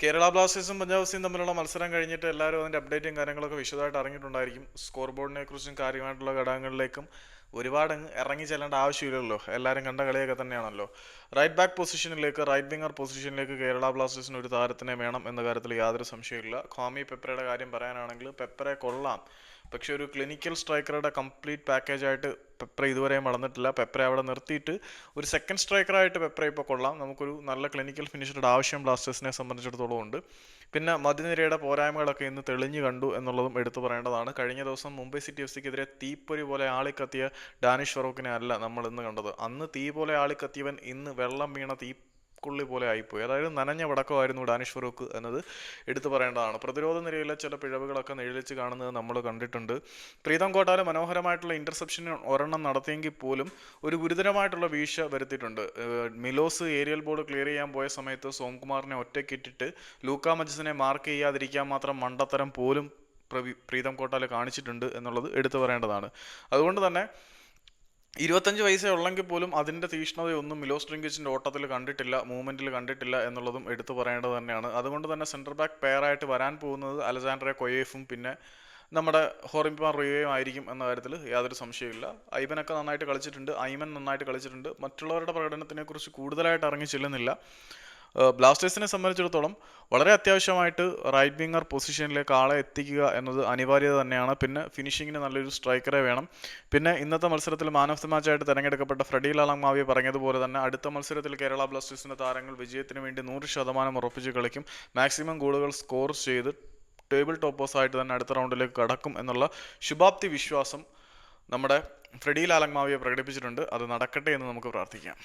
കേരള ബ്ലാസ്റ്റേഴ്സും പഞ്ചാബ് സിയും തമ്മിലുള്ള മത്സരം കഴിഞ്ഞിട്ട് എല്ലാവരും അതിന്റെ അപ്ഡേറ്റും കാര്യങ്ങളൊക്കെ വിശദമായിട്ട് അറിഞ്ഞിട്ടുണ്ടായിരിക്കും. സ്കോർ ബോർഡിനെ കുറിച്ചും കാര്യമായിട്ടുള്ള ഘടകങ്ങളിലേക്കും ഒരുപാട് ഇറങ്ങി ചെല്ലേണ്ട ആവശ്യമില്ലല്ലോ. എല്ലാവരും കണ്ട കളിയൊക്കെ തന്നെയാണല്ലോ. റൈറ്റ് ബാക്ക് പൊസിഷനിലേക്ക് റൈറ്റ് വിങ്ങർ പൊസിഷനിലേക്ക് കേരള ബ്ലാസ്റ്റേഴ്സിന് ഒരു താരത്തിനെ വേണം എന്ന കാര്യത്തിൽ യാതൊരു സംശയമില്ല ഖാമി പെപ്പറയുടെ കാര്യം പറയാനാണെങ്കിൽ പെപ്പറെ കൊള്ളാം. പക്ഷെ ഒരു ക്ലിനിക്കൽ സ്ട്രൈക്കറുടെ കംപ്ലീറ്റ് പാക്കേജ് ആയിട്ട് പെപ്ര ഇതുവരെ വളർന്നിട്ടില്ല പെപ്ര അവിടെ നിർത്തിയിട്ട് ഒരു സെക്കൻഡ് സ്ട്രൈക്കറായിട്ട് പെപ്ര ഇപ്പോൾ കൊള്ളാം. നമുക്കൊരു നല്ല ക്ലിനിക്കൽ ഫിനിഷറുടെ ആവശ്യം ബ്ലാസ്റ്റേഴ്സിനെ സംബന്ധിച്ചിടത്തോളം ഉണ്ട്. പിന്നെ മധ്യനിരയുടെ പോരായ്മകളൊക്കെ ഇന്ന് തെളിഞ്ഞു കണ്ടു എന്നുള്ളതും എടുത്തു പറയേണ്ടതാണ്. കഴിഞ്ഞ ദിവസം മുംബൈ സിറ്റി എഫ് സിക്കെതിരെ തീപ്പൊരി പോലെ ആളിക്കത്തിയ ഡാനിഷ് ഫറൂഖിനെ അല്ല നമ്മൾ ഇന്ന് കണ്ടത്. അന്ന് തീ പോലെ ആളിക്കത്തിയവൻ ഇന്ന് വെള്ളം വീണ തീ കുള്ളി പോലെ ആയിപ്പോയി. അതായത് നനഞ്ഞ വടക്കമായിരുന്നു ഡാനിഷ് ഫറൂഖ് എന്നത് എടുത്തു പറയേണ്ടതാണ്. പ്രതിരോധ നിരയിലെ ചില പിഴവുകളൊക്കെ നിഴലിച്ച് കാണുന്നത് നമ്മൾ കണ്ടിട്ടുണ്ട്. പ്രീതം കോട്ടാലെ മനോഹരമായിട്ടുള്ള ഇന്റർസെപ്ഷൻ ഒരെണ്ണം നടത്തിയെങ്കിൽ പോലും ഒരു ഗുരുതരമായിട്ടുള്ള വീഴ്ച വരുത്തിയിട്ടുണ്ട്. മിലോസ് ഏരിയൽ ബോർഡ് ക്ലിയർ ചെയ്യാൻ പോയ സമയത്ത് സോംകുമാറിനെ ഒറ്റയ്ക്കിട്ടിട്ട് ലൂക്ക മജസിനെ മാർക്ക് ചെയ്യാതിരിക്കാൻ മാത്രം മണ്ടത്തരം പോലും പ്രീതം കോട്ടാലെ കാണിച്ചിട്ടുണ്ട് എന്നുള്ളത് എടുത്തു പറയേണ്ടതാണ്. അതുകൊണ്ട് തന്നെ ഇരുപത്തഞ്ച് വയസ്സേ ഉള്ളെങ്കിൽ പോലും അതിന്റെ തീഷ്ണതയൊന്നും മിലോസ് ഡ്രിങ്കിച്ചിന്റെ ഓട്ടത്തിൽ കണ്ടിട്ടില്ല മൂവ്മെന്റിൽ കണ്ടിട്ടില്ല എന്നുള്ളതും എടുത്തു പറയേണ്ടത് തന്നെയാണ്. അതുകൊണ്ട് തന്നെ സെന്റർ ബാക്ക് പെയറായിട്ട് വരാൻ പോകുന്നത് അലസാൻഡ്രെ കൊയേഫും പിന്നെ നമ്മുടെ ഹോറിംപാർ റിയോയും ആയിരിക്കും എന്ന കാര്യത്തിൽ യാതൊരു സംശയമില്ല ഐബനൊക്കെ നന്നായിട്ട് കളിച്ചിട്ടുണ്ട് ഐമൻ നന്നായിട്ട് കളിച്ചിട്ടുണ്ട്. മറ്റുള്ളവരുടെ പ്രകടനത്തിനെക്കുറിച്ച് കൂടുതലായിട്ട് ഇറങ്ങി ചെല്ലുന്നില്ല. ബ്ലാസ്റ്റേഴ്സിനെ സംബന്ധിച്ചിടത്തോളം വളരെ അത്യാവശ്യമായിട്ട് റൈറ്റ് വിങ്ങർ പൊസിഷനിലേക്ക് ആളെ എത്തിക്കുക എന്നത് അനിവാര്യത തന്നെയാണ്. പിന്നെ ഫിനിഷിങ്ങിന് നല്ലൊരു സ്ട്രൈക്കറെ വേണം. പിന്നെ ഇന്നത്തെ മത്സരത്തിൽ മാൻ ഓഫ് ദി മാച്ചായിട്ട് തിരഞ്ഞെടുക്കപ്പെട്ട ഫ്രെഡി ലാലങ്മാവിയെ പറഞ്ഞതുപോലെ തന്നെ അടുത്ത മത്സരത്തിൽ കേരള ബ്ലാസ്റ്റേഴ്സിന്റെ താരങ്ങൾ വിജയത്തിന് വേണ്ടി നൂറ് ശതമാനം ഉറപ്പിച്ച് കളിക്കും. മാക്സിമം ഗോളുകൾ സ്കോർ ചെയ്ത് ടേബിൾ ടോപ്പേഴ്സായിട്ട് തന്നെ അടുത്ത റൗണ്ടിലേക്ക് കടക്കും എന്നുള്ള ശുഭാപ്തി വിശ്വാസം നമ്മുടെ ഫ്രെഡി ലാലങ്മാവിയെ പ്രകടിപ്പിച്ചിട്ടുണ്ട്. അത് നടക്കട്ടെ എന്ന് നമുക്ക് പ്രാർത്ഥിക്കാം.